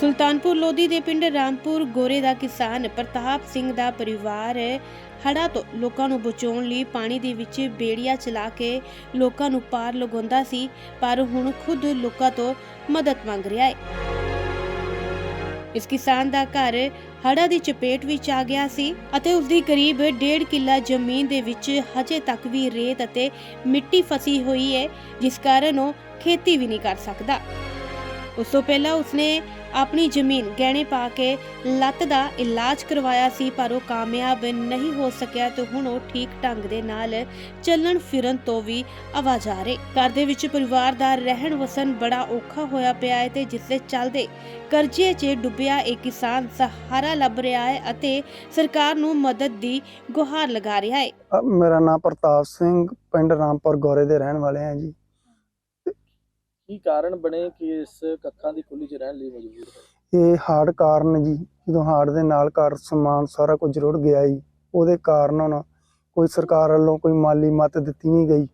ਸੁਲਤਾਨਪੁਰ ਲੋਧੀ ਦੇ ਪਿੰਡ ਰਾਮਪੁਰ ਗੋਰੇ ਦਾ ਕਿਸਾਨ ਪ੍ਰਤਾਪ ਸਿੰਘ ਦਾ ਪਰਿਵਾਰ ਹੜ੍ਹਾਂ ਤੋਂ ਲੋਕਾਂ ਨੂੰ ਬਚਾਉਣ ਲਈ ਪਾਣੀ ਦੇ ਵਿੱਚ ਬੇੜੀਆਂ ਚਲਾ ਕੇ ਲੋਕਾਂ ਨੂੰ ਪਾਰ ਲਗਾਉਂਦਾ ਸੀ, ਪਰ ਹੁਣ ਖੁਦ ਲੋਕਾਂ ਤੋਂ ਮਦਦ ਮੰਗ ਰਿਹਾ ਹੈ। ਇਸ ਕਿਸਾਨ ਦਾ ਘਰ ਹੜਾ ਦੀ ਚਪੇਟ ਵਿੱਚ ਆ ਗਿਆ ਸੀ ਅਤੇ ਉਸ ਦੀ ਕਰੀਬ 1.5 ਕਿੱਲਾ ਜ਼ਮੀਨ ਦੇ ਵਿੱਚ ਹਜੇ ਤੱਕ ਵੀ ਰੇਤ ਅਤੇ ਮਿੱਟੀ ਫਸੀ ਹੋਈ ਹੈ, ਜਿਸ ਕਾਰਨ ਉਹ ਖੇਤੀ ਵੀ ਨਹੀਂ ਕਰ ਸਕਦਾ। ਉਸ ਤੋਂ ਪਹਿਲਾਂ ਉਸਨੇ ਆਪਣੀ ਜ਼ਮੀਨ ਗਹਿਣੇ ਪਾ ਕੇ ਲੱਤ ਦਾ ਇਲਾਜ ਕਰਵਾਇਆ ਸੀ, ਪਰ ਉਹ ਕਾਮਯਾਬ ਨਹੀਂ ਹੋ ਸਕਿਆ ਤੇ ਹੁਣ ਉਹ ਠੀਕ ਢੰਗ ਦੇ ਨਾਲ ਚੱਲਣ ਫਿਰਨ ਤੋਂ ਵੀ ਆਵਾਜ਼ ਘਰ ਦੇ ਵਿੱਚ ਪਰਿਵਾਰ ਦਾ ਰਹਿਣ ਵਸਣ ਬੜਾ ਔਖਾ ਹੋਇਆ ਪਿਆ ਹੈ ਤੇ ਜਿਸ ਦੇ ਚੱਲਦੇ ਕਰਜ਼ੇ 'ਚ ਡੁੱਬਿਆ ਇਹ ਕਿਸਾਨ ਸਹਾਰਾ ਲੱਭ ਰਿਹਾ ਹੈ ਅਤੇ ਸਰਕਾਰ ਨੂੰ ਮਦਦ ਦੀ ਗੁਹਾਰ ਲਗਾ ਰਿਹਾ ਹੈ। ਮੇਰਾ ਨਾਮ ਪ੍ਰਤਾਪ ਸਿੰਘ, ਪਿੰਡ ਰਾਮਪੁਰ ਗੋਰੇ ਦੇ ਰਹਿਣ ਵਾਲੇ ਹਾਂ ਜੀ। ਕੀ ਕਾਰਨ ਬਣੇ ਕਿ ਇਸ ਕੱਖਾਂ ਦੀ ਕੁੱਲੀ 'ਚ ਰਹਿਣ ਲਈ ਮਜਬੂਰ ਹੋਏ? ਇਹ ਹਾਰਡ ਕਾਰਨ ਜੀ, ਜਦੋਂ ਹਾਰਡ ਦੇ ਨਾਲ ਘਰ ਸਮਾਨ ਸਾਰਾ ਕੁਝ ਰੁੜ ਗਿਆ ਜੀ, ਉਹਦੇ ਕਾਰਨ ਹੁਣ ਕੋਈ ਸਰਕਾਰ ਵੱਲੋਂ ਕੋਈ ਮਾਲੀ ਮਦਦ ਦਿੱਤੀ ਨਹੀਂ ਗਈ।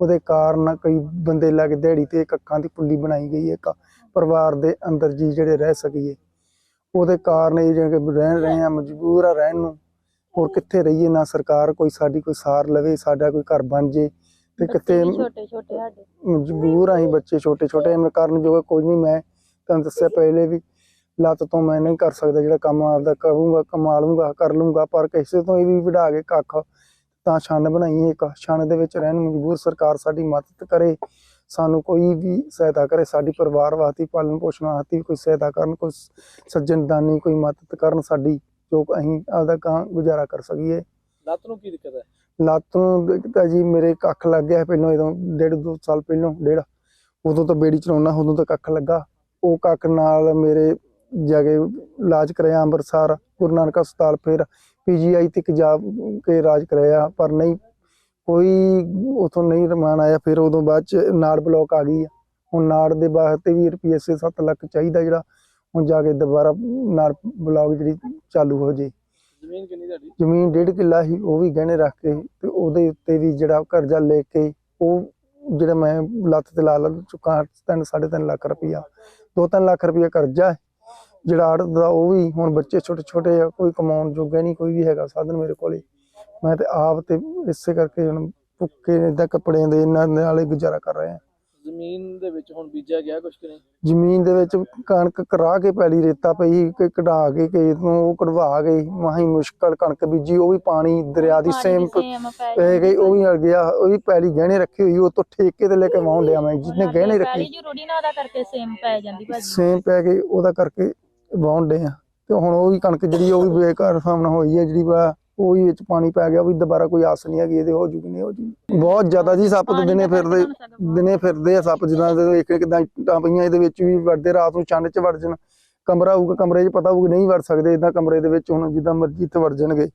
ਉਹਦੇ ਕਾਰਨ ਕਈ ਬੰਦੇ ਲੱਗ ਦਿਹਾੜੀ ਤੇ ਕੱਖਾਂ ਦੀ ਪੁੱਲੀ ਬਣਾਈ ਗਈ ਹੈ ਪਰਿਵਾਰ ਦੇ ਅੰਦਰ ਜੀ ਜਿਹੜੇ ਰਹਿ ਸਕੀਏ। ਉਹਦੇ ਕਾਰਨ ਇਹ ਜਿਹੜੇ ਰਹਿ ਰਹੇ ਆ, ਮਜਬੂਰ ਆ ਰਹਿਣ ਨੂੰ, ਹੋਰ ਕਿੱਥੇ ਰਹੀਏ? ਨਾ ਸਰਕਾਰ ਕੋਈ ਸਾਡੀ ਕੋਈ ਸਾਰ ਲਵੇ, ਸਾਡਾ ਕੋਈ ਘਰ ਬਣ ਜੇ। ਤੇ ਕਿਤੇ ਛੋਟੇ ਛੋਟੇ ਸਾਡੇ। ਮਜਬੂਰ ਆਂ ਬੱਚੇ ਛੋਟੇ ਛੋਟੇ। ਮੈਂ ਕਰਨ ਜੋਗਾ ਕੋਈ ਨਹੀਂ। ਮੈਂ ਤੁਹਾਨੂੰ ਦੱਸਿਆ ਪਹਿਲੇ ਵੀ ਲੱਤ ਤੋਂ ਮੈਂ ਨਹੀਂ ਕਰ ਸਕਦਾ ਜਿਹੜਾ ਕੰਮ ਆਪਦਾ ਕਰੂੰਗਾ ਕਮਾ ਲੂੰਗਾ ਕਰ ਲੂੰਗਾ। ਪਰ ਕਿਸੇ ਤੋਂ ਇਹ ਵੀ ਵਢਾ ਕੇ ਕੱਖ ਤਾਂ ਛੰਨ ਬਣਾਈ ਇੱਕ ਛੰਨ ਦੇ ਵਿੱਚ ਰਹਿਣ ਨੂੰ ਮਜਬੂਰ ਸਰਕਾਰ ਸਾਡੀ ਮਦਦ ਕਰੇ। ਸਾਨੂੰ ਕੋਈ ਵੀ ਸਹਾਇਤਾ ਕਰੇ। ਸਾਡੀ ਪਰਿਵਾਰ ਵਾਸਤੇ ਪਾਲਣ ਪੋਸ਼ਣ ਵਾਸਤੇ ਕੋਈ ਸਹਾਇਤਾ ਕਰਨ ਕੋਈ ਸੱਜਣ ਦਾਨੀ ਕੋਈ ਮਦਦ ਕਰਨ। ਸਾਡੀ ਜੋ ਅਸੀਂ ਆਪਦਾ ਕਾਂ ਗੁਜ਼ਾਰਾ ਕਰ ਸਕੀਏ। ਲੱਤ ਨੂੰ ਕੀ ਦਿੱਕਤ ਹੈ? ਲੱਤ ਨੂੰ ਦਿੱਕਤ ਜੀ ਮੇਰੇ ਕੱਖ ਲੱਗ ਗਿਆ ਪਹਿਲਾਂ ਜਦੋਂ ਡੇਢ ਦੋ ਸਾਲ ਪਹਿਲਾਂ, ਡੇਢ, ਉਦੋਂ ਤਾਂ ਬੇੜੀ ਚਲਾਉਣਾ, ਉਦੋਂ ਤਾਂ ਕੱਖ ਲੱਗਾ। ਉਹ ਕੱਖ ਨਾਲ ਮੇਰੇ ਜਾ ਕੇ ਇਲਾਜ ਕਰਾਇਆ ਅੰਮ੍ਰਿਤਸਰ, ਗੁਰੂ ਨਾਨਕ ਹਸਪਤਾਲ ਫਿਰ ਪੀਜੀਆਈ ਤੱਕ ਜਾ ਕੇ ਇਲਾਜ ਕਰਾਇਆ, ਪਰ ਨਹੀਂ, ਕੋਈ ਉਥੋਂ ਨਹੀਂ ਰਮਾਨ ਆਇਆ। ਫਿਰ ਉਦੋਂ ਬਾਅਦ ਚ ਨਾੜ ਬਲੌਕ ਆ ਗਈ ਆ। ਹੁਣ ਨਾੜ ਦੇ ਬਾਅਦ ਤੇ ਵੀ ਰੁਪਈਏ 7 ਲੱਖ ਚਾਹੀਦਾ ਜਿਹੜਾ, ਹੁਣ ਜਾ ਕੇ ਦੁਬਾਰਾ ਨਾੜ ਬਲੌਕ ਜਿਹੜੀ ਚਾਲੂ ਹੋ ਜੇ। ਜ਼ਮੀਨ ਕਿੰਨੀ ਤੁਹਾਡੀ? ਜ਼ਮੀਨ ਡੇਢ ਕਿੱਲਾ ਸੀ, ਉਹ ਵੀ ਗਹਿਣੇ ਰੱਖ ਕੇ ਤੇ ਉਹਦੇ ਉੱਤੇ ਵੀ ਜਿਹੜਾ ਕਰਜ਼ਾ ਲੈ ਕੇ ਉਹ ਜਿਹੜਾ ਮੈਂ ਲੱਤ ਤੇ ਲਾ ਲਾ ਚੁੱਕਾ, ਤਿੰਨ, ਸਾਢੇ ਤਿੰਨ ਲੱਖ ਰੁਪਇਆ ਦੋ, ਤਿੰਨ ਲੱਖ ਰੁਪਇਆ ਕਰਜ਼ਾ ਜਿਹੜਾ ਆੜ ਦਾ ਉਹ ਵੀ ਹੁਣ ਬੱਚੇ ਛੋਟੇ ਛੋਟੇ ਆ, ਕੋਈ ਕਮਾਉਣ ਜੋਗਾ ਨਹੀਂ, ਕੋਈ ਵੀ ਹੈਗਾ ਸਾਧਨ ਮੇਰੇ ਕੋਲੇ। ਮੈਂ ਤੇ ਆਪ ਤੇ ਇਸੇ ਕਰਕੇ ਹੁਣ ਭੁੱਕੇ ਇਦਾਂ ਕੱਪੜਿਆਂ ਦੇ, ਇਹਨਾਂ ਨਾਲ ਗੁਜ਼ਾਰਾ ਕਰ ਰਹੇ ਆ। ਜ਼ਮੀਨ ਦੇ ਵਿੱਚ ਹੁਣ ਬੀਜਿਆ ਗਿਆ ਕੁਝ ਕਿ ਨਹੀਂ? ਜ਼ਮੀਨ ਦੇ ਵਿੱਚ ਕਣਕ ਕਰਾ ਕੇ ਪੈਲੀ ਰੇਤਾ ਪਈ ਕਿ ਕਢਾ ਕੇ ਖੇਤ ਨੂੰ ਉਹ ਕਢਵਾ ਗਈ ਮਾਹੀ ਮੁਸ਼ਕਲ ਕਣਕ ਬੀਜੀ ਉਹ ਵੀ ਪਾਣੀ ਦਰਿਆ ਦੀ ਸੇਮ ਪੈ ਗਈ ਉਹ ਵੀ ਅੜ ਗਿਆ ਉਹ ਵੀ ਪੈਲੀ ਗਹਿਣੇ ਰੱਖੀ ਹੋਈ ਉਹ ਤੋਂ ਠੇਕੇ ਤੇ ਲੈ ਕੇ ਵਾਹੁਣ ਡਿਆ ਮੈਂ ਜਿਹਨੇ ਗਹਿਣੇ ਰੱਖੀ। ਜੀ ਰੋੜੀ ਨਾ ਦਾ ਕਰਕੇ ਸੇਮ ਪੈ ਜਾਂਦੀ ਭਾਜੀ। ਸੇਮ ਪੈ ਗਈ ਉਹਦਾ ਕਰਕੇ ਵਾਹੁਣ ਡੇ ਆ। ਤੇ ਹੁਣ ਉਹ ਵੀ ਕਣਕ ਜਿਹੜੀ ਉਹ ਵੀ ਬੇਕਾਰ ਸਾਹਮਣਾ ਹੋਈ ਹੈ ਜਿਹੜੀ ਵਾ ਉਹ ਵੀ ਵਿੱਚ ਪਾਣੀ ਪੈ ਗਿਆ ਵੀ ਦੁਬਾਰਾ ਕੋਈ ਆਸ ਨਹੀਂ ਹੈਗੀ ਇਹਦੇ ਹੋ ਜੂਗੀ ਨਹੀਂ ਹੋ ਜੂਗੀ। ਬਹੁਤ ਜ਼ਿਆਦਾ ਜੀ ਸੱਪ ਤੇ ਦਿਨੇ ਫਿਰਦੇ ਦਿਨੇ ਫਿਰਦੇ ਆ ਸੱਪ ਜਿੱਦਾਂ ਇੱਕ ਇੱਕ ਕਿਦਾਂ ਪਈਆਂ ਇਹਦੇ ਵਿੱਚ ਵੀ ਵੜਦੇ ਰਾਤ ਨੂੰ ਚੰਨ ਚ ਵੜ ਜਾਣ ਕਮਰਾ ਹੋਊਗਾ ਕਮਰੇ 'ਚ ਪਤਾ ਹੋਊਗਾ ਨਹੀਂ ਵੜ ਸਕਦੇ ਇਦਾਂ ਕਮਰੇ ਦੇ ਵਿੱਚ ਹੁਣ ਜਿੱਦਾਂ ਮਰਜ਼ੀ ਇੱਥੇ ਵੜ ਜਾਣਗੇ।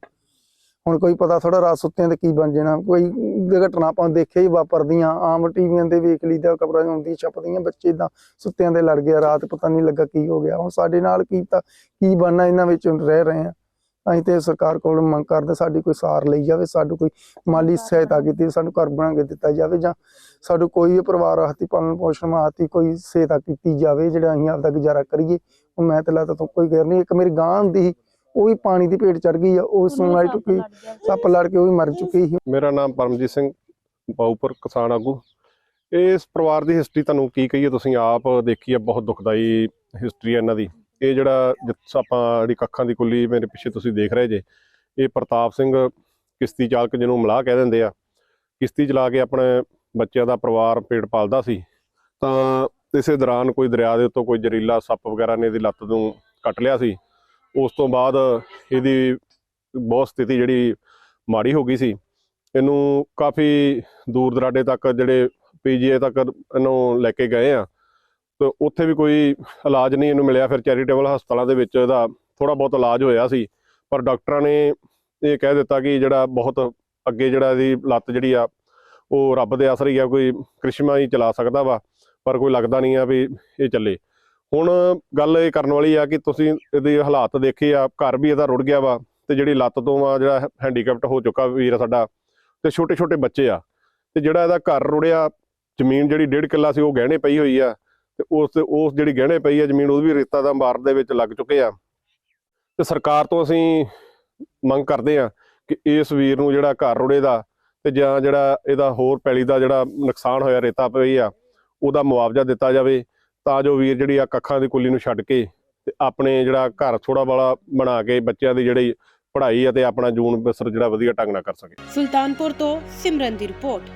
ਹੁਣ ਕੋਈ ਪਤਾ ਥੋੜਾ ਰਾਤ ਸੁੱਤਿਆਂ ਤੇ ਕੀ ਬਣ ਜਾਣਾ ਕੋਈ ਘਟਨਾ ਆਪਾਂ ਦੇਖਿਆ ਹੀ ਵਾਪਰਦੀਆਂ ਆਮ ਟੀਵੀਆਂ ਤੇ ਵੇਖ ਲਈਦਾ ਖਬਰਾਂ ਹੁੰਦੀ ਛਪਦੀਆਂ ਬੱਚੇ ਇਦਾਂ ਸੁੱਤਿਆਂ ਦੇ ਲੜ ਗਿਆ ਰਾਤ ਪਤਾ ਨਹੀਂ ਲੱਗਾ ਕੀ ਹੋ ਗਿਆ ਹੁਣ ਸਾਡੇ ਨਾਲ ਕੀ ਤਾਂ ਕੀ ਬਣਨਾ ਇਹਨਾਂ ਵਿੱਚ ਰਹਿ ਰਹੇ ਆ। ਅਸੀਂ ਤੇ ਸਰਕਾਰ ਕੋਲ ਮੰਗ ਕਰਦੇ ਸਾਡੀ ਕੋਈ ਸਾਰ ਲਈ ਜਾਵੇ ਸਾਨੂੰ ਕੋਈ ਮਾਲੀ ਸਹਾਇਤਾ ਕੀਤੀ ਸਾਨੂੰ ਘਰ ਬਣਾ ਕੇ ਦਿੱਤਾ ਜਾਵੇ ਜਾਂ ਸਾਨੂੰ ਕੋਈ ਪਰਿਵਾਰ ਆਹਤੀ ਪਾਲਣ ਪੋਸ਼ਣ ਆਹਤੀ ਕੋਈ ਸਹਾਇਤਾ ਕੀਤੀ ਜਾਵੇ ਜਿਹੜਾ ਅਸੀਂ ਆਪਦਾ ਗੁਜ਼ਾਰਾ ਕਰੀਏ ਉਹ ਮੈਂ ਤੇ ਲਾਤਾ ਤੋਂ ਕੋਈ ਗੈਰ ਨਹੀਂ ਇੱਕ ਮੇਰੀ ਗਾਂ ਸੀ ਉਹ ਵੀ ਪਾਣੀ ਦੀ ਭੇਟ ਚੜ ਗਈ ਆ ਉਹ ਸੁਣਾਈ ਟੁੱਕੀ ਸੱਪ ਲੜ ਕੇ ਉਹ ਵੀ ਮਰ ਚੁੱਕੀ ਸੀ। ਮੇਰਾ ਨਾਮ ਪਰਮਜੀਤ ਸਿੰਘ ਬਾਉਪੁਰ ਕਿਸਾਨ ਆਗੂ। ਇਸ ਪਰਿਵਾਰ ਦੀ ਹਿਸਟਰੀ ਤੁਹਾਨੂੰ ਕੀ ਕਹੀਏ? ਤੁਸੀਂ ਆਪ ਦੇਖੀ ਹੈ ਬਹੁਤ ਦੁਖਦਾਈ ਹਿਸਟਰੀ ਹੈ ਇਹਨਾਂ ਦੀ। ਇਹ ਜਿਹੜਾ ਜਿੱਥ ਆਪਾਂ ਜਿਹੜੀ ਕੱਖਾਂ ਦੀ ਕੁੱਲੀ ਮੇਰੇ ਪਿੱਛੇ ਤੁਸੀਂ ਦੇਖ ਰਹੇ ਜੇ, ਇਹ ਪ੍ਰਤਾਪ ਸਿੰਘ ਕਿਸ਼ਤੀ ਚਾਲਕ ਜਿਹਨੂੰ ਮਲਾਹ ਕਹਿ ਦਿੰਦੇ ਆ। ਕਿਸ਼ਤੀ ਚਲਾ ਕੇ ਆਪਣੇ ਬੱਚਿਆਂ ਦਾ ਪਰਿਵਾਰ ਪੇਟ ਪਾਲਦਾ ਸੀ। ਤਾਂ ਇਸੇ ਦੌਰਾਨ ਕੋਈ ਦਰਿਆ ਦੇ ਉੱਤੋਂ ਕੋਈ ਜ਼ਹਿਰੀਲਾ ਸੱਪ ਵਗੈਰਾ ਨੇ ਇਹਦੀ ਲੱਤ ਨੂੰ ਕੱਟ ਲਿਆ ਸੀ। ਉਸ ਤੋਂ ਬਾਅਦ ਇਹਦੀ ਬਹੁਤ ਸਥਿਤੀ ਜਿਹੜੀ ਮਾੜੀ ਹੋ ਗਈ ਸੀ। ਇਹਨੂੰ ਕਾਫੀ ਦੂਰ ਦਰਾਡੇ ਤੱਕ ਜਿਹੜੇ ਪੀਜੀਏ ਤੱਕ ਇਹਨੂੰ ਲੈ ਕੇ ਗਏ ਆ। ਤੇ ਉੱਥੇ ਵੀ ਕੋਈ ਇਲਾਜ ਨਹੀਂ ਇਹਨੂੰ ਮਿਲਿਆ। ਫਿਰ ਚੈਰੀਟੇਬਲ ਹਸਪਤਾਲਾਂ ਦੇ ਵਿੱਚ ਇਹਦਾ ਥੋੜਾ ਬਹੁਤ ਇਲਾਜ ਹੋਇਆ ਸੀ। ਪਰ ਡਾਕਟਰਾਂ ਨੇ ਇਹ ਕਹਿ ਦਿੱਤਾ ਕਿ ਜਿਹੜਾ ਬਹੁਤ ਅੱਗੇ ਜਿਹੜਾ ਇਹਦੀ ਲੱਤ ਜਿਹੜੀ ਆ, ਉਹ ਰੱਬ ਦੇ ਆਸਰੇ ਹੀ ਆ, ਕੋਈ ਕ੍ਰਿਸ਼ਮਾ ਹੀ ਚਲਾ ਸਕਦਾ ਵਾ, ਪਰ ਕੋਈ ਲੱਗਦਾ ਨਹੀਂ ਆ ਵੀ ਇਹ ਚੱਲੇ। ਹੁਣ ਗੱਲ ਇਹ ਕਰਨ ਵਾਲੀ ਆ ਕਿ ਤੁਸੀਂ ਇਹਦੇ ਹਾਲਾਤ ਦੇਖੇ ਆ, ਘਰ ਵੀ ਇਹਦਾ ਰੁੜ ਗਿਆ ਵਾ ਤੇ ਜਿਹੜੀ ਲੱਤ ਤੋਂ ਆ ਜਿਹੜਾ ਹੈਂਡੀਕੈਪਟ ਹੋ ਚੁੱਕਾ ਵੀਰ ਆ ਸਾਡਾ, ਤੇ ਛੋਟੇ ਛੋਟੇ ਬੱਚੇ ਆ। ਤੇ ਜਿਹੜਾ ਇਹਦਾ ਘਰ ਰੁੜਿਆ, ਜ਼ਮੀਨ ਜਿਹੜੀ ਡੇਢ ਕਿੱਲਾ ਸੀ, ਉਹ ਗਹਿਣੇ ਪਈ ਹੋਈ ਆ। ਤੇ ਉਸ ਉਸ ਜਿਹੜੀ ਗਹਿਣੇ ਪਈ ਹੈ ਜ਼ਮੀਨ, ਉਹ ਵੀ ਰੇਤਾ ਦਾ ਮਾਰ ਦੇ ਵਿੱਚ ਲੱਗ ਚੁੱਕੇ ਆ। ਤੇ ਸਰਕਾਰ ਤੋਂ ਅਸੀਂ ਮੰਗ ਕਰਦੇ ਆ ਕਿ ਇਸ ਵੀਰ ਨੂੰ ਜਿਹੜਾ ਘਰ ਰੁੜੇ ਦਾ ਤੇ ਜਾਂ ਜਿਹੜਾ ਇਹਦਾ ਹੋਰ ਪੈਲੀ ਦਾ ਜਿਹੜਾ ਨੁਕਸਾਨ ਹੋਇਆ, ਰੇਤਾ ਪਈ ਆ, ਉਹਦਾ ਮੁਆਵਜ਼ਾ ਦਿੱਤਾ ਜਾਵੇ, ਤਾਂ ਜੋ ਵੀਰ ਜਿਹੜੀ ਆ ਕੱਖਾਂ ਦੀ ਕੁੱਲੀ ਨੂੰ ਛੱਡ ਕੇ ਤੇ ਆਪਣੇ ਜਿਹੜਾ ਘਰ ਥੋੜਾ ਬਾਲਾ ਬਣਾ ਕੇ ਬੱਚਿਆਂ ਦੀ ਜਿਹੜੀ ਪੜ੍ਹਾਈ ਅਤੇ ਆਪਣਾ ਜੂਨ ਬਸਰ ਜਿਹੜਾ ਵਧੀਆ ਢੰਗ ਨਾਲ ਕਰ ਸਕੇ। ਸੁਲਤਾਨਪੁਰ ਤੋਂ ਸਿਮਰਨ ਦੀ ਰਿਪੋਰਟ।